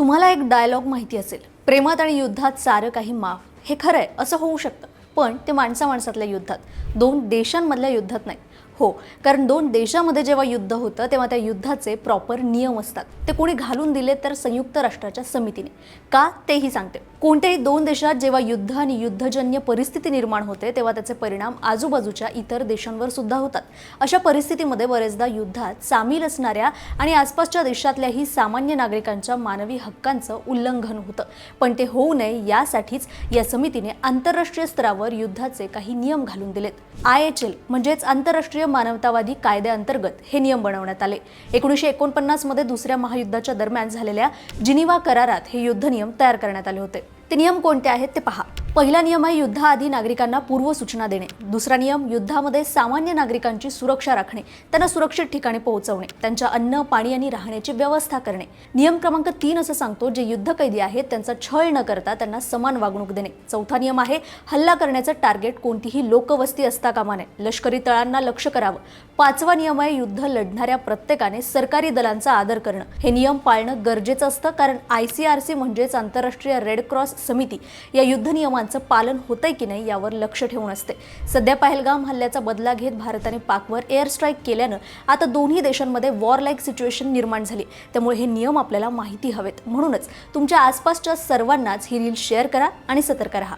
तुम्हाला एक डायलॉग माहिती असेल. प्रेमात आणि युद्धात सारं काही माफ. हे खरं आहे असं होऊ शकतं. पण ते माणसा माणसातल्या युद्धात. दोन देशांमधल्या युद्धात नाही. हो कारण दोन देशामध्ये जेव्हा युद्ध होतं तेव्हा त्या युद्धाचे प्रॉपर नियम असतात. ते कोणी घालून दिले तर संयुक्त राष्ट्राच्या समितीने. का तेही सांगते. कोणत्याही दोन देशात जेव्हा युद्ध आणि युद्धजन्य परिस्थिती निर्माण होते तेव्हा त्याचे परिणाम आजूबाजूच्या इतर देशांवर सुद्धा होतात. अशा परिस्थितीमध्ये बरेचदा युद्धात सामील असणाऱ्या आणि आसपासच्या देशातल्याही सामान्य नागरिकांच्या मानवी हक्कांचं उल्लंघन होतं. पण ते होऊ नये यासाठीच या समितीने आंतरराष्ट्रीय स्तरावर युद्धाचे काही नियम घालून दिलेत. आय एच एल म्हणजेच आंतरराष्ट्रीय मानवतावादी कायद्याअंतर्गत हे नियम बनवण्यात आले. एकोणीसशे एकोणपन्नासमध्ये दुसऱ्या महायुद्धाच्या दरम्यान झालेल्या जिनिवा करारात हे युद्ध नियम तयार करण्यात आले होते. ते नियम कोणते आहेत ते पहा. पहिला नियम आहे युद्धाआधी नागरिकांना पूर्वसूचना देणे. दुसरा नियम युद्धामध्ये सामान्य नागरिकांची सुरक्षा राखणे त्यांना सुरक्षित ठिकाणी पोहोचवणे त्यांच्या अन्न पाणी आणि राहण्याची व्यवस्था करणे. नियम क्रमांक तीन असं सांगतो जे युद्ध कैदी आहेत त्यांचा छळ न करता त्यांना समान वागणूक देणे. चौथा नियम आहे हल्ला करण्याचं टार्गेट कोणतीही लोकवस्ती असता कामा नये. लष्करी तळांना लक्ष करावं. पाचवा नियम आहे युद्ध लढणाऱ्या प्रत्येकाने सरकारी दलांचा आदर करणं. हे नियम पाळणं गरजेचं असतं कारण आय सी आर सी म्हणजेच आंतरराष्ट्रीय रेड क्रॉस समिती. या युद्ध नियमांचं पालन होतंय की नाही यावर लक्ष ठेवून असते. सध्या पहलगाम हल्ल्याचा बदला घेत भारताने पाकवर एअर स्ट्राईक केल्यानं आता दोन्ही देशांमध्ये वॉर लाईक सिच्युएशन निर्माण झाली. त्यामुळे हे नियम आपल्याला माहिती हवेत. म्हणूनच तुमच्या आसपासच्या सर्वांनाच ही रील शेअर करा आणि सतर्क राहा.